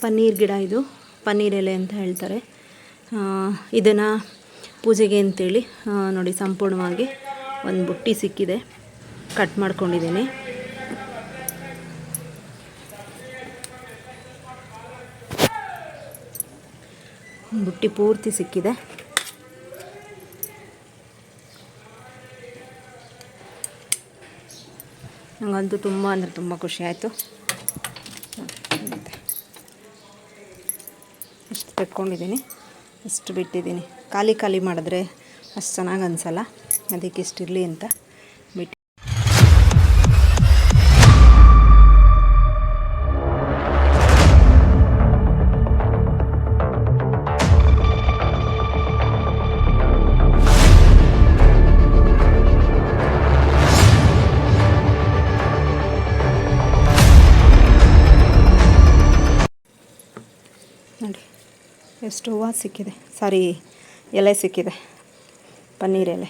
ಪನ್ನೀರ್ ಗಿಡ ಇದು, ಪನ್ನೀರ್ ಎಲೆ ಅಂತ ಹೇಳ್ತಾರೆ. ಇದನ್ನು ಪೂಜೆಗೆ ಅಂತೇಳಿ ನೋಡಿ ಸಂಪೂರ್ಣವಾಗಿ ಒಂದು ಬುಟ್ಟಿ ಸಿಕ್ಕಿದೆ, ಕಟ್ ಮಾಡ್ಕೊಂಡಿದ್ದೀನಿ. ಬುಟ್ಟಿ ಪೂರ್ತಿ ಸಿಕ್ಕಿದೆ. ನನಗಂತೂ ತುಂಬ ಅಂದರೆ ತುಂಬ ಖುಷಿ ಆಯಿತು. ಇಷ್ಟು ಇಟ್ಕೊಂಡಿದ್ದೀನಿ ಇಷ್ಟು ಬಿಟ್ಟಿದ್ದೀನಿ. ಖಾಲಿ ಖಾಲಿ ಮಾಡಿದ್ರೆ ಅಷ್ಟು ಚೆನ್ನಾಗಿ ಅನಿಸಲ್ಲ. ಅದಕ್ಕೆ ಇಷ್ಟಿರಲಿ ಅಂತ. ಎಷ್ಟು ಹೂವು ಸಿಕ್ಕಿದೆ. ಸಾರಿ, ಎಲೆ ಸಿಕ್ಕಿದೆ. ಪನ್ನೀರ್ ಎಲೆ.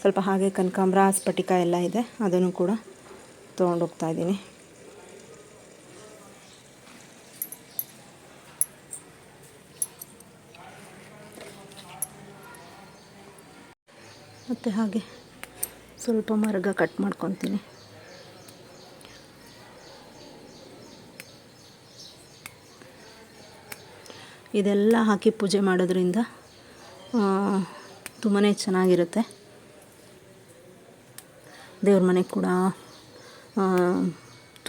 ಸ್ವಲ್ಪ ಹಾಗೆ ಕನಕಾಂಬ್ರ ಸ್ಫಟಿಕ ಎಲ್ಲ ಇದೆ. ಅದನ್ನು ಕೂಡ ತೊಗೊಂಡೋಗ್ತಾ ಇದ್ದೀನಿ. ಮತ್ತು ಹಾಗೆ ಸ್ವಲ್ಪ ಮರಗ ಕಟ್ ಮಾಡ್ಕೊತೀನಿ. ಇದೆಲ್ಲ ಹಾಕಿ ಪೂಜೆ ಮಾಡೋದ್ರಿಂದ ತುಂಬಾ ಚೆನ್ನಾಗಿರುತ್ತೆ. ದೇವ್ರ ಮನೆ ಕೂಡ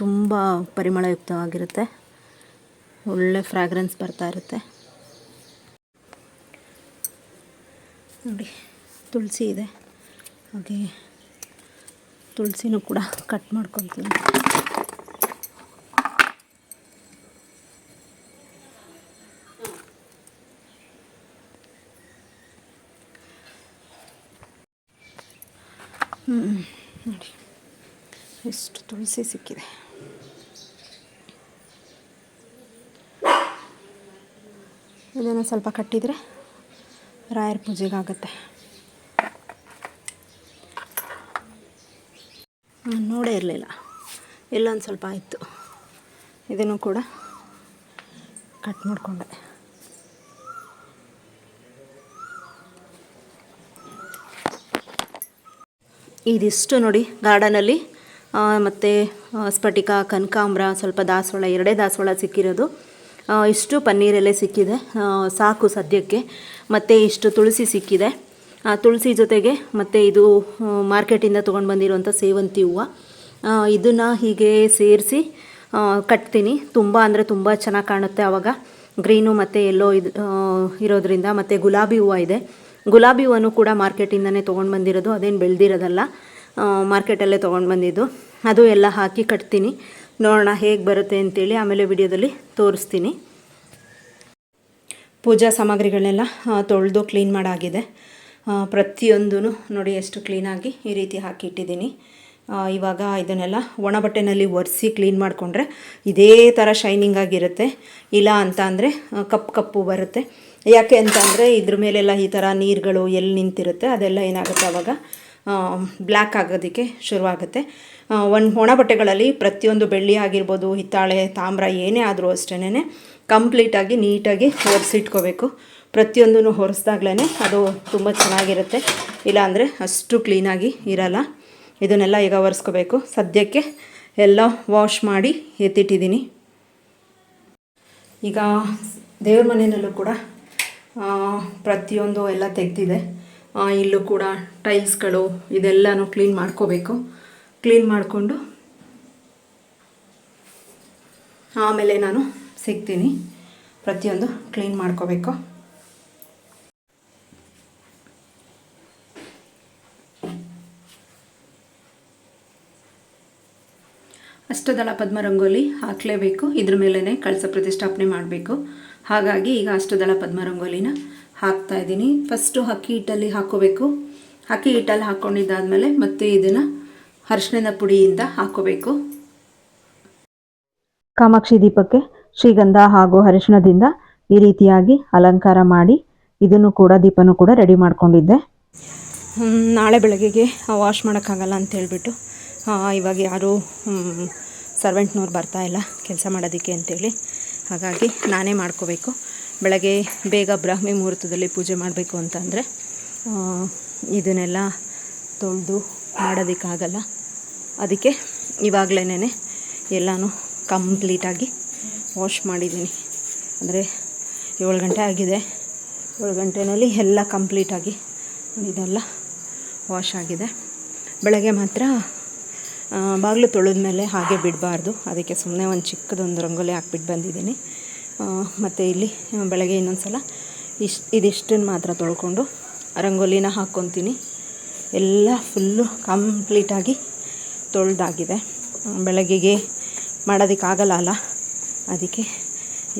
ತುಂಬ ಪರಿಮಳಯುಕ್ತವಾಗಿರುತ್ತೆ. ಒಳ್ಳೆ ಫ್ರ್ಯಾಗ್ರೆನ್ಸ್ ಬರ್ತಾ ಇರುತ್ತೆ. ನೋಡಿ, ತುಳಸಿ ಇದೆ. ಹಾಗೆ ತುಳಸಿನೂ ಕೂಡ ಕಟ್ ಮಾಡ್ಕೊತೀನಿ. ನೋಡಿ ಎಷ್ಟು ತುಳಸಿ ಸಿಕ್ಕಿದೆ. ಇದನ್ನು ಸ್ವಲ್ಪ ಕಟ್ಟಿದರೆ ರಾಯರ ಪೂಜೆಗಾಗತ್ತೆ. ನೋಡೇ ಇರಲಿಲ್ಲ. ಇಲ್ಲೊಂದು ಸ್ವಲ್ಪ ಆಯಿತು. ಇದನ್ನು ಕೂಡ ಕಟ್ ಮಾಡಿಕೊಂಡೆ. ಇದಿಷ್ಟು ನೋಡಿ ಗಾರ್ಡನಲ್ಲಿ. ಮತ್ತು ಸ್ಫಟಿಕ, ಕನಕಾಂಬ್ರ, ಸ್ವಲ್ಪ ದಾಸವಾಳ, ಎರಡೇ ದಾಸವಾಳ ಸಿಕ್ಕಿರೋದು. ಇಷ್ಟು ಪನ್ನೀರಲ್ಲೇ ಸಿಕ್ಕಿದೆ. ಸಾಕು ಸದ್ಯಕ್ಕೆ. ಮತ್ತು ಇಷ್ಟು ತುಳಸಿ ಸಿಕ್ಕಿದೆ. ತುಳಸಿ ಜೊತೆಗೆ ಮತ್ತು ಇದು ಮಾರ್ಕೆಟಿಂದ ತೊಗೊಂಡು ಬಂದಿರುವಂಥ ಸೇವಂತಿ ಹೂವು. ಇದನ್ನು ಹೀಗೆ ಸೇರಿಸಿ ಕಟ್ತೀನಿ. ತುಂಬ ಅಂದರೆ ತುಂಬ ಚೆನ್ನಾಗಿ ಕಾಣುತ್ತೆ ಆವಾಗ ಗ್ರೀನು ಮತ್ತು ಎಲ್ಲೋ ಇದು ಇರೋದ್ರಿಂದ ಮತ್ತು ಗುಲಾಬಿ ಹೂವು ಇದೆ. ಗುಲಾಬಿ ಹೂವನ್ನು ಕೂಡ ಮಾರ್ಕೆಟಿಂದನೇ ತೊಗೊಂಡು ಬಂದಿರೋದು ಅದೇನು ಬೆಳೆದಿರೋದಲ್ಲ ಮಾರ್ಕೆಟಲ್ಲೇ ತೊಗೊಂಡು ಬಂದಿದ್ದು. ಅದು ಎಲ್ಲ ಹಾಕಿ ಕಟ್ತೀನಿ. ನೋಡೋಣ ಹೇಗೆ ಬರುತ್ತೆ ಅಂತೇಳಿ ಆಮೇಲೆ ವಿಡಿಯೋದಲ್ಲಿ ತೋರಿಸ್ತೀನಿ. ಪೂಜಾ ಸಾಮಗ್ರಿಗಳನ್ನೆಲ್ಲ ತೊಳೆದು ಕ್ಲೀನ್ ಮಾಡಾಗಿದೆ. ಪ್ರತಿಯೊಂದೂ ನೋಡಿ ಎಷ್ಟು ಕ್ಲೀನಾಗಿ ಈ ರೀತಿ ಹಾಕಿ ಇಟ್ಟಿದ್ದೀನಿ. ಆ, ಇವಾಗ ಇದನ್ನೆಲ್ಲ ಒಣ ಬಟ್ಟೆನಲ್ಲಿ ಒರೆಸಿ ಕ್ಲೀನ್ ಮಾಡಿಕೊಂಡ್ರೆ ಇದೇ ಥರ ಶೈನಿಂಗ್ ಆಗಿರುತ್ತೆ. ಇಲ್ಲ ಅಂತ ಅಂದರೆ ಕಪ್ಪು ಕಪ್ಪು ಬರುತ್ತೆ. ಯಾಕೆ ಅಂತ ಅಂದರೆ ಇದ್ರ ಮೇಲೆಲ್ಲ ಈ ಥರ ನೀರುಗಳು ಎಲ್ಲಿ ನಿಂತಿರುತ್ತೆ ಅದೆಲ್ಲ ಏನಾಗುತ್ತೆ ಆವಾಗ ಬ್ಲ್ಯಾಕ್ ಆಗೋದಕ್ಕೆ ಶುರುವಾಗುತ್ತೆ. ಒಂದು ಒಣ ಬಟ್ಟೆಗಳಲ್ಲಿ ಪ್ರತಿಯೊಂದು ಬೆಳ್ಳಿ ಆಗಿರ್ಬೋದು, ಹಿತ್ತಾಳೆ, ತಾಮ್ರ, ಏನೇ ಆದರೂ ಅಷ್ಟೇ ಕಂಪ್ಲೀಟಾಗಿ ನೀಟಾಗಿ ಒರೆಸಿಟ್ಕೋಬೇಕು. ಪ್ರತಿಯೊಂದೂ ಹೊರಿಸ್ದಾಗ್ಲೇ ಅದು ತುಂಬ ಚೆನ್ನಾಗಿರುತ್ತೆ. ಇಲ್ಲಾಂದರೆ ಅಷ್ಟು ಕ್ಲೀನಾಗಿ ಇರಲ್ಲ. ಇದನ್ನೆಲ್ಲ ಈಗ ಒರೆಸ್ಕೋಬೇಕು. ಸದ್ಯಕ್ಕೆ ಎಲ್ಲ ವಾಶ್ ಮಾಡಿ ಎತ್ತಿಟ್ಟಿದ್ದೀನಿ. ಈಗ ದೇವ್ರ ಮನೆಯಲ್ಲೂ ಕೂಡ ಪ್ರತಿಯೊಂದು ಎಲ್ಲ ತೆಗ್ದಿದೆ. ಇಲ್ಲೂ ಕೂಡ ಟೈಲ್ಸ್ಗಳು ಇದೆಲ್ಲನೂ ಕ್ಲೀನ್ ಮಾಡ್ಕೋಬೇಕು. ಕ್ಲೀನ್ ಮಾಡಿಕೊಂಡು ಆಮೇಲೆ ನಾನು ಸಿಗ್ತೀನಿ. ಪ್ರತಿಯೊಂದು ಕ್ಲೀನ್ ಮಾಡ್ಕೋಬೇಕು. ಅಷ್ಟದಳ ಪದ್ಮ ರಂಗೋಲಿ ಹಾಕಲೇಬೇಕು. ಇದ್ರ ಮೇಲೇ ಕಳಸ ಪ್ರತಿಷ್ಠಾಪನೆ ಮಾಡಬೇಕು. ಹಾಗಾಗಿ ಈಗ ಅಷ್ಟದಳ ಪದ್ಮರಂಗೋಲಿನ ಹಾಕ್ತಾ ಇದ್ದೀನಿ. ಫಸ್ಟು ಅಕ್ಕಿ ಹಿಟ್ಟಲ್ಲಿ ಹಾಕೋಬೇಕು ಅಕ್ಕಿ ಹಿಟ್ಟಲ್ಲಿ ಹಾಕ್ಕೊಂಡಿದ್ದಾದಮೇಲೆ ಮತ್ತೆ ಇದನ್ನು ಅರಿಶಿಣದ ಪುಡಿಯಿಂದ ಹಾಕೋಬೇಕು ಕಾಮಾಕ್ಷಿ ದೀಪಕ್ಕೆ ಶ್ರೀಗಂಧ ಹಾಗೂ ಅರಿಶಿಣದಿಂದ ಈ ರೀತಿಯಾಗಿ ಅಲಂಕಾರ ಮಾಡಿ ಇದನ್ನು ಕೂಡ ದೀಪನೂ ಕೂಡ ರೆಡಿ ಮಾಡಿಕೊಂಡಿದ್ದೆ. ನಾಳೆ ಬೆಳಗ್ಗೆಗೆ ವಾಶ್ ಮಾಡೋಕ್ಕಾಗಲ್ಲ ಅಂತ ಹೇಳ್ಬಿಟ್ಟು ಆ, ಇವಾಗ ಯಾರೂ ಸರ್ವೆಂಟ್ನವ್ರು ಬರ್ತಾ ಇಲ್ಲ ಕೆಲಸ ಮಾಡೋದಕ್ಕೆ ಅಂತೇಳಿ. ಹಾಗಾಗಿ ನಾನೇ ಮಾಡ್ಕೋಬೇಕು. ಬೆಳಗ್ಗೆ ಬೇಗ ಬ್ರಾಹ್ಮಿ ಮುಹೂರ್ತದಲ್ಲಿ ಪೂಜೆ ಮಾಡಬೇಕು ಅಂತಂದರೆ ಇದನ್ನೆಲ್ಲ ತೊಳೆದು ಮಾಡೋದಕ್ಕಾಗಲ್ಲ. ಅದಕ್ಕೆ ಇವಾಗಲೇ ಎಲ್ಲನೂ ಕಂಪ್ಲೀಟಾಗಿ ವಾಶ್ ಮಾಡಿದ್ದೀನಿ. ಅಂದರೆ ಏಳು ಗಂಟೆ ಆಗಿದೆ. ಏಳು ಗಂಟೆನಲ್ಲಿ ಎಲ್ಲ ಕಂಪ್ಲೀಟಾಗಿ ಇದೆಲ್ಲ ವಾಶ್ ಆಗಿದೆ. ಬೆಳಗ್ಗೆ ಮಾತ್ರ ಬಾಗಿಲು ತೊಳೆದ ಮೇಲೆ ಹಾಗೆ ಬಿಡಬಾರ್ದು. ಅದಕ್ಕೆ ಸುಮ್ಮನೆ ಒಂದು ಚಿಕ್ಕದೊಂದು ರಂಗೋಲಿ ಹಾಕ್ಬಿಟ್ಟು ಬಂದಿದ್ದೀನಿ. ಮತ್ತು ಇಲ್ಲಿ ಬೆಳಗ್ಗೆ ಇನ್ನೊಂದು ಸಲ ಇಷ್ಟು ಇದಿಷ್ಟನ್ನು ಮಾತ್ರ ತೊಳ್ಕೊಂಡು ರಂಗೋಲಿನ ಹಾಕ್ಕೊತೀನಿ ಎಲ್ಲ ಫುಲ್ಲು ಕಂಪ್ಲೀಟಾಗಿ ತೊಳೆದಾಗಿದೆ. ಬೆಳಗ್ಗೆಗೆ ಮಾಡೋದಕ್ಕಾಗಲ್ಲ ಅಲ್ಲ. ಅದಕ್ಕೆ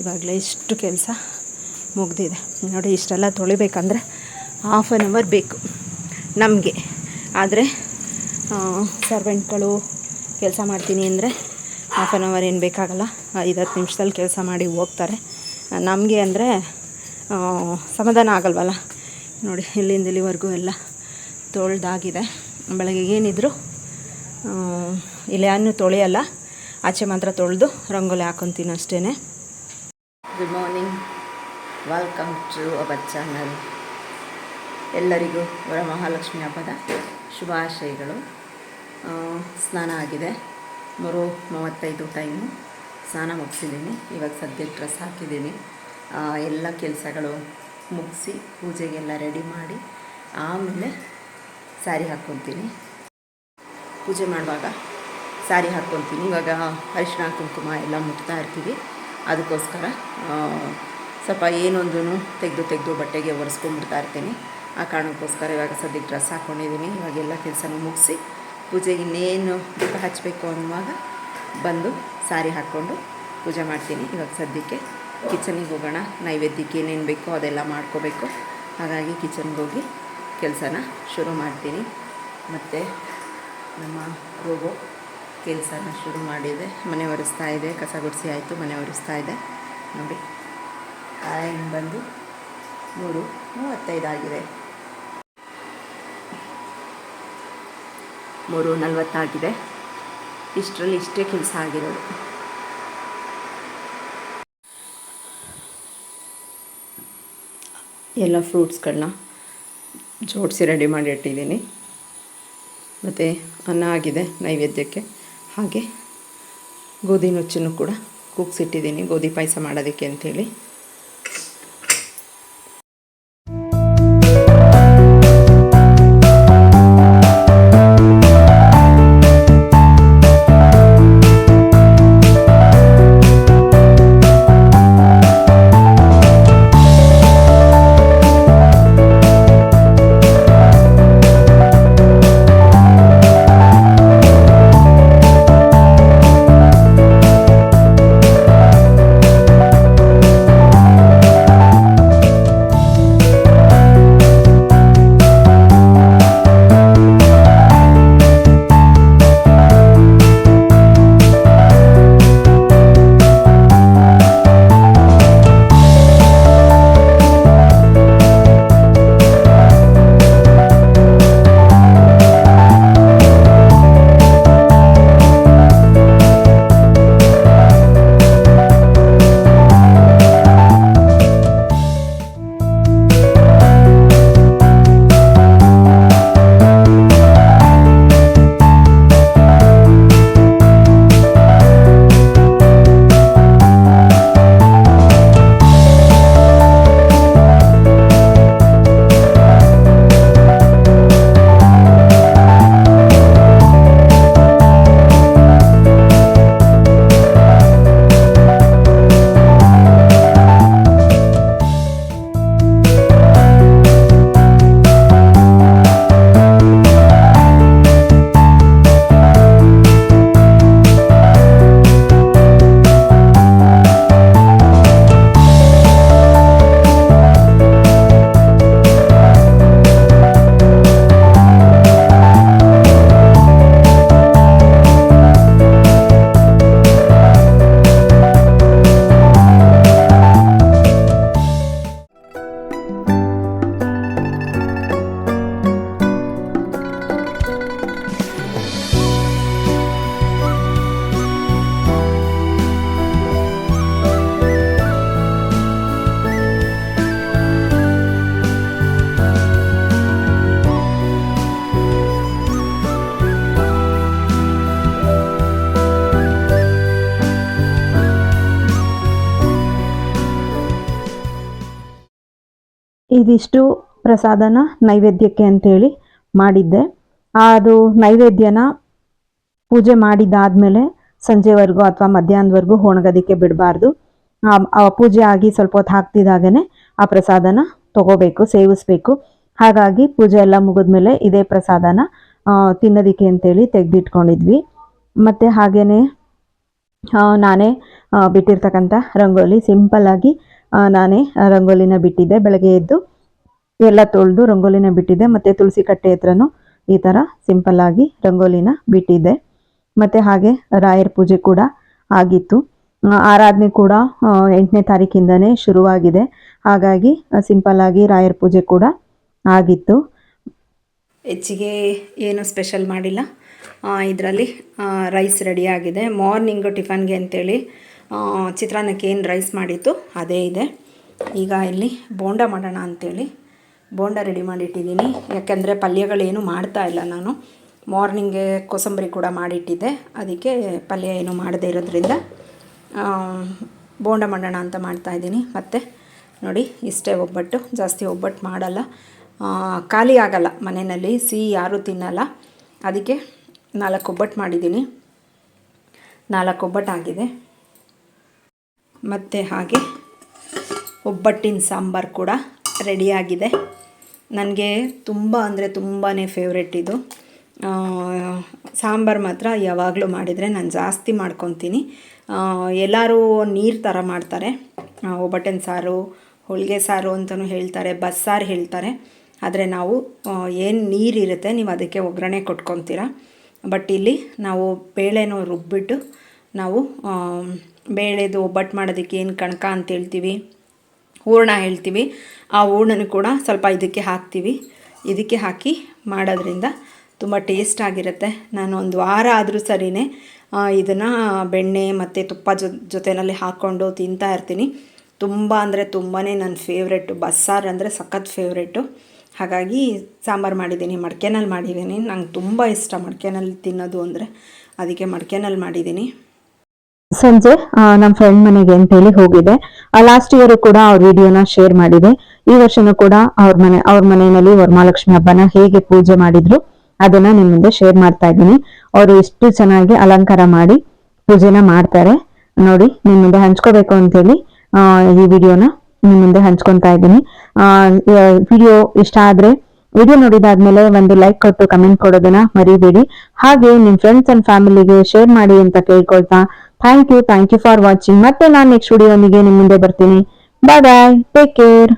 ಇವಾಗಲೇ ಇಷ್ಟು ಕೆಲಸ ಮುಗ್ದಿದೆ. ನೋಡಿ, ಇಷ್ಟೆಲ್ಲ ತೊಳಿಬೇಕಂದ್ರೆ ಹಾಫ್ ಆನ್ ಅವರ್ ಬೇಕು ನಮಗೆ. ಆದರೆ ಸರ್ವೆಂಟ್ಗಳು ಕೆಲಸ ಮಾಡ್ತೀನಿ ಅಂದರೆ ಹಾಫ್ ಆನ್ ಅವರ್ ಏನು ಬೇಕಾಗಲ್ಲ ಐದು ಹತ್ತು ನಿಮಿಷದಲ್ಲಿ ಕೆಲಸ ಮಾಡಿ ಹೋಗ್ತಾರೆ. ನಮಗೆ ಅಂದರೆ ಸಮಾಧಾನ ಆಗಲ್ವಲ್ಲ? ನೋಡಿ, ಇಲ್ಲಿಂದ ಇಲ್ಲಿವರೆಗೂ ಎಲ್ಲ ತೊಳೆದಾಗಿದೆ. ಬೆಳಗ್ಗೆ ಏನಿದ್ರು ಇಲ್ಲಿ ತೊಳೆಯಲ್ಲ, ಆಚೆ ಮಾತ್ರ ತೊಳೆದು ರಂಗೋಲಿ ಹಾಕೊತೀನಿ ಅಷ್ಟೇ good morning welcome to our channel ಎಲ್ಲರಿಗೂ ವರಮಹಾಲಕ್ಷ್ಮಿ ಹಬ್ಬದ ಶುಭಾಶಯಗಳು. ಸ್ನಾನ ಆಗಿದೆ. ಮೂರು ಮೂವತ್ತೈದು ಟೈಮು ಸ್ನಾನ ಮುಗಿಸಿದ್ದೀನಿ. ಇವಾಗ ಸದ್ಯ ಡ್ರೆಸ್ ಹಾಕಿದ್ದೀನಿ. ಎಲ್ಲ ಕೆಲಸಗಳು ಮುಗಿಸಿ ಪೂಜೆಗೆಲ್ಲ ರೆಡಿ ಮಾಡಿ ಆಮೇಲೆ ಸ್ಯಾರಿ ಹಾಕ್ಕೊತೀನಿ. ಪೂಜೆ ಮಾಡುವಾಗ ಸ್ಯಾರಿ ಹಾಕ್ಕೊತೀನಿ. ಇವಾಗ ಅರಿಶಿನ ಕುಂಕುಮ ಎಲ್ಲ ಮುಟ್ತಾ ಇರ್ತೀವಿ. ಅದಕ್ಕೋಸ್ಕರ ಸ್ವಲ್ಪ ಏನೊಂದು ತೆಗೆದು ತೆಗೆದು ಬಟ್ಟೆಗೆ ಒರೆಸ್ಕೊಂಡ್ಬಿಡ್ತಾ ಇರ್ತೀನಿ. ಆ ಕಾರಣಕ್ಕೋಸ್ಕರ ಇವಾಗ ಸದ್ಯಕ್ಕೆ ಡ್ರೆಸ್ ಹಾಕ್ಕೊಂಡಿದ್ದೀನಿ ಇವಾಗೆಲ್ಲ ಕೆಲಸನೂ ಮುಗಿಸಿ ಪೂಜೆಗೆ ಇನ್ನೇನು ದೀಪ ಹಚ್ಚಬೇಕು ಅನ್ನುವಾಗ ಬಂದು ಸಾರಿ ಹಾಕ್ಕೊಂಡು ಪೂಜೆ ಮಾಡ್ತೀನಿ. ಇವಾಗ ಸದ್ಯಕ್ಕೆ ಕಿಚನಿಗೆ ಹೋಗೋಣ. ನೈವೇದ್ಯಕ್ಕೆ ಏನೇನು ಬೇಕೋ ಅದೆಲ್ಲ ಮಾಡ್ಕೋಬೇಕು. ಹಾಗಾಗಿ ಕಿಚನ್ಗೆ ಹೋಗಿ ಕೆಲಸನ ಶುರು ಮಾಡ್ತೀನಿ. ಮತ್ತು ನಮ್ಮ ರೋಗೋ ಕೆಲಸನ ಶುರು ಮಾಡಿದೆ. ಮನೆ ಒರೆಸ್ತಾ ಇದೆ. ಕಸ ಗುಡಿಸಿ ಆಯಿತು. ಮನೆ ಒರೆಸ್ತಾ ಇದೆ. ನೋಡಿ ಟೈಮ್ ಬಂದು ಮೂರು ಮೂವತ್ತೈದಾಗಿದೆ ಮೂರು ನಲ್ವತ್ತಾಗಿದೆ. ಇಷ್ಟರಲ್ಲಿ ಇಷ್ಟೇ ಕೆಲಸ ಆಗಿರೋದು. ಎಲ್ಲ ಫ್ರೂಟ್ಸ್ಗಳನ್ನ ಜೋಡಿಸಿ ರೆಡಿ ಮಾಡಿ ಇಟ್ಟಿದ್ದೀನಿ. ಮತ್ತು ಅನ್ನ ಆಗಿದೆ ನೈವೇದ್ಯಕ್ಕೆ. ಹಾಗೆ ಗೋಧಿ ನುಚ್ಚನ್ನು ಕೂಡ ಕೂಗ್ಸಿಟ್ಟಿದ್ದೀನಿ. ಗೋಧಿ ಪಾಯಸ ಮಾಡೋದಕ್ಕೆ ಅಂಥೇಳಿ. ಇದಿಷ್ಟು ಪ್ರಸಾದನ ನೈವೇದ್ಯಕ್ಕೆ ಅಂತೇಳಿ ಮಾಡಿದ್ದೆ. ಅದು ನೈವೇದ್ಯನ ಪೂಜೆ ಮಾಡಿದ್ದಾದಮೇಲೆ ಸಂಜೆವರೆಗೂ ಅಥವಾ ಮಧ್ಯಾಹ್ನದವರೆಗೂ ಒಣಗೋದಕ್ಕೆ ಬಿಡಬಾರ್ದು. ಪೂಜೆ ಆಗಿ ಸ್ವಲ್ಪ ಹೊತ್ತು ಹಾಕ್ತಿದ್ದಾಗೇ ಆ ಪ್ರಸಾದನ ತಗೋಬೇಕು, ಸೇವಿಸ್ಬೇಕು. ಹಾಗಾಗಿ ಪೂಜೆ ಎಲ್ಲ ಮುಗಿದ್ಮೇಲೆ ಇದೇ ಪ್ರಸಾದನ ತಿನ್ನೋದಕ್ಕೆ ಅಂತೇಳಿ ತೆಗೆದಿಟ್ಕೊಂಡಿದ್ವಿ. ಮತ್ತು ಹಾಗೆಯೇ ನಾನೇ ಬಿಟ್ಟಿರ್ತಕ್ಕಂಥ ರಂಗೋಲಿ ಸಿಂಪಲ್ಲಾಗಿ ನಾನೇ ರಂಗೋಲಿನ ಬಿಟ್ಟಿದ್ದೆ. ಬೆಳಗ್ಗೆ ಎದ್ದು ಎಲ್ಲ ತೊಳೆದು ರಂಗೋಲಿನ ಬಿಟ್ಟಿದ್ದೆ. ಮತ್ತು ತುಳಸಿ ಕಟ್ಟೆ ಹತ್ರನೂ ಈ ಥರ ಸಿಂಪಲ್ಲಾಗಿ ರಂಗೋಲಿನ ಬಿಟ್ಟಿದ್ದೆ. ಮತ್ತು ಹಾಗೆ ರಾಯರ ಪೂಜೆ ಕೂಡ ಆಗಿತ್ತು. ಆರಾಧನೆ ಕೂಡ ಎಂಟನೇ ತಾರೀಕಿಂದನೇ ಶುರುವಾಗಿದೆ. ಹಾಗಾಗಿ ಸಿಂಪಲ್ಲಾಗಿ ರಾಯರ ಪೂಜೆ ಕೂಡ ಆಗಿತ್ತು. ಹೆಚ್ಚಿಗೆ ಏನು ಸ್ಪೆಷಲ್ ಮಾಡಿಲ್ಲ. ಇದರಲ್ಲಿ ರೈಸ್ ರೆಡಿಯಾಗಿದೆ ಮಾರ್ನಿಂಗು ಟಿಫನ್ಗೆ ಅಂತೇಳಿ ಚಿತ್ರಾನ್ನಕ್ಕೆ ಏನು ರೈಸ್ ಮಾಡಿತ್ತು ಅದೇ ಇದೆ. ಈಗ ಇಲ್ಲಿ ಬೋಂಡ ಮಾಡೋಣ ಅಂತೇಳಿ. ಬೋಂಡ ರೆಡಿ ಮಾಡಿಟ್ಟಿದ್ದೀನಿ. ಯಾಕೆಂದರೆ ಪಲ್ಯಗಳೇನು ಮಾಡ್ತಾ ಇಲ್ಲ ನಾನು. ಮಾರ್ನಿಂಗೆ ಕೋಸಂಬರಿ ಕೂಡ ಮಾಡಿಟ್ಟಿದ್ದೆ. ಅದಕ್ಕೆ ಪಲ್ಯ ಏನು ಮಾಡದೇ ಇರೋದ್ರಿಂದ ಬೋಂಡ ಮಾಡೋಣ ಅಂತ ಮಾಡ್ತಾಯಿದ್ದೀನಿ ಮತ್ತು ನೋಡಿ, ಇಷ್ಟೇ ಒಬ್ಬಟ್ಟು, ಜಾಸ್ತಿ ಒಬ್ಬಟ್ಟು ಮಾಡಲ್ಲ. ಖಾಲಿ ಆಗಲ್ಲ ಮನೆಯಲ್ಲಿ, ಸಿಹಿ ಯಾರೂ ತಿನ್ನಲ್ಲ. ಅದಕ್ಕೆ ನಾಲ್ಕು ಒಬ್ಬಟ್ಟು ಮಾಡಿದ್ದೀನಿ. ನಾಲ್ಕು ಒಬ್ಬಟ್ಟು ಆಗಿದೆ. ಮತ್ತು ಹಾಗೆ ಒಬ್ಬಟ್ಟಿನ ಸಾಂಬಾರು ಕೂಡ ರೆಡಿಯಾಗಿದೆ. ನನಗೆ ತುಂಬ ಅಂದರೆ ತುಂಬಾ ಫೇವ್ರೆಟ್ ಇದು. ಸಾಂಬಾರು ಮಾತ್ರ ಯಾವಾಗಲೂ ಮಾಡಿದರೆ ನಾನು ಜಾಸ್ತಿ ಮಾಡ್ಕೊತೀನಿ. ಎಲ್ಲರೂ ನೀರು ಥರ ಮಾಡ್ತಾರೆ. ಒಬ್ಬಟ್ಟಿನ ಸಾರು, ಹೋಳಿಗೆ ಸಾರು ಅಂತಲೂ ಹೇಳ್ತಾರೆ, ಬಸ್ಸಾರು ಹೇಳ್ತಾರೆ. ಆದರೆ ನಾವು ಏನು ನೀರಿರುತ್ತೆ ನೀವು ಅದಕ್ಕೆ ಒಗ್ಗರಣೆ ಕೊಟ್ಕೊತೀರ. ಬಟ್ ಇಲ್ಲಿ ನಾವು ಬೇಳೆನೂ ರುಬ್ಬಿಟ್ಟು ನಾವು ಬೇಳೆದು ಒಬ್ಬಟ್ಟು ಮಾಡೋದಕ್ಕೆ ಏನು ಕಣಕ ಅಂತ ಹೇಳ್ತೀವಿ. ಹೂರ್ಣ ಹೇಳ್ತೀವಿ. ಆ ಹೂರ್ಣನೂ ಕೂಡ ಸ್ವಲ್ಪ ಇದಕ್ಕೆ ಹಾಕ್ತೀವಿ. ಇದಕ್ಕೆ ಹಾಕಿ ಮಾಡೋದ್ರಿಂದ ತುಂಬ ಟೇಸ್ಟ್ ಆಗಿರುತ್ತೆ. ನಾನು ಒಂದು ವಾರ ಆದರೂ ಸರಿನೇ ಇದನ್ನು ಬೆಣ್ಣೆ ಮತ್ತು ತುಪ್ಪ ಜೊ ಜೊತೆಯಲ್ಲಿ ಹಾಕ್ಕೊಂಡು ತಿಂತಾ ಇರ್ತೀನಿ. ತುಂಬ ಅಂದರೆ ತುಂಬಾ ನನ್ನ ಫೇವ್ರೆಟ್ಟು ಬಸ್ಸಾರು ಅಂದರೆ ಸಖತ್ ಫೇವ್ರೆಟ್ಟು ಹಾಗಾಗಿ ಸಾಂಬಾರು ಮಾಡಿದ್ದೀನಿ, ಮಡ್ಕೆನಲ್ಲಿ ಮಾಡಿದ್ದೀನಿ. ನಂಗೆ ತುಂಬ ಇಷ್ಟ ಮಡ್ಕೆನಲ್ಲಿ ತಿನ್ನೋದು ಅಂದರೆ. ಅದಕ್ಕೆ ಮಡ್ಕೆನಲ್ಲಿ ಮಾಡಿದ್ದೀನಿ. ಸಂಜೆ ನಮ್ಮ ಫ್ರೆಂಡ್ ಮನೆಗೆ ಅಂತೇಳಿ ಹೋಗಿದೆ. ಲಾಸ್ಟ್ ಇಯರ್ ಕೂಡ ಅವ್ರ ವಿಡಿಯೋನ ಶೇರ್ ಮಾಡಿದೆ. ಈ ವರ್ಷನೂ ಕೂಡ ಅವ್ರ ಮನೆ, ಅವ್ರ ಮನೆಯಲ್ಲಿ ವರಮಹಾಲಕ್ಷ್ಮಿ ಹಬ್ಬನ ಹೇಗೆ ಪೂಜೆ ಮಾಡಿದ್ರು, ಅದನ್ನ ನಿಮ್ ಮುಂದೆ ಶೇರ್ ಮಾಡ್ತಾ ಇದ್ದೀನಿ. ಅವರು ಎಷ್ಟು ಚೆನ್ನಾಗಿ ಅಲಂಕಾರ ಮಾಡಿ ಪೂಜೆನ ಮಾಡ್ತಾರೆ. ನೋಡಿ, ನಿಮ್ ಮುಂದೆ ಹಂಚ್ಕೋಬೇಕು ಅಂತೇಳಿ ಈ ವಿಡಿಯೋನ ನಿಮ್ ಮುಂದೆ ಹಂಚ್ಕೊಂತಾ ಇದ್ದೀನಿ. ವಿಡಿಯೋ ಇಷ್ಟ ಆದ್ರೆ ವಿಡಿಯೋ ನೋಡಿದಾದ್ಮೇಲೆ ಒಂದು ಲೈಕ್ ಕೊಟ್ಟು ಕಮೆಂಟ್ ಕೊಡೋದನ್ನ ಮರಿಬೇಡಿ. ಹಾಗೆ ನಿಮ್ ಫ್ರೆಂಡ್ಸ್ ಅಂಡ್ ಫ್ಯಾಮಿಲಿಗೆ ಶೇರ್ ಮಾಡಿ ಅಂತ ಕೇಳ್ಕೊಳ್ತಾ thank you thank you for watching ಮತ್ತೆ ನಾನು ನೆಕ್ಸ್ಟ್ ವಿಡಿಯೋನಿಗೆ ನಿಮ್ಮ ಮುಂದೆ ಬರ್ತೀನಿ. ಬಾಯ್ ಬಾಯ್ ಟೇಕ್ ಕೇರ್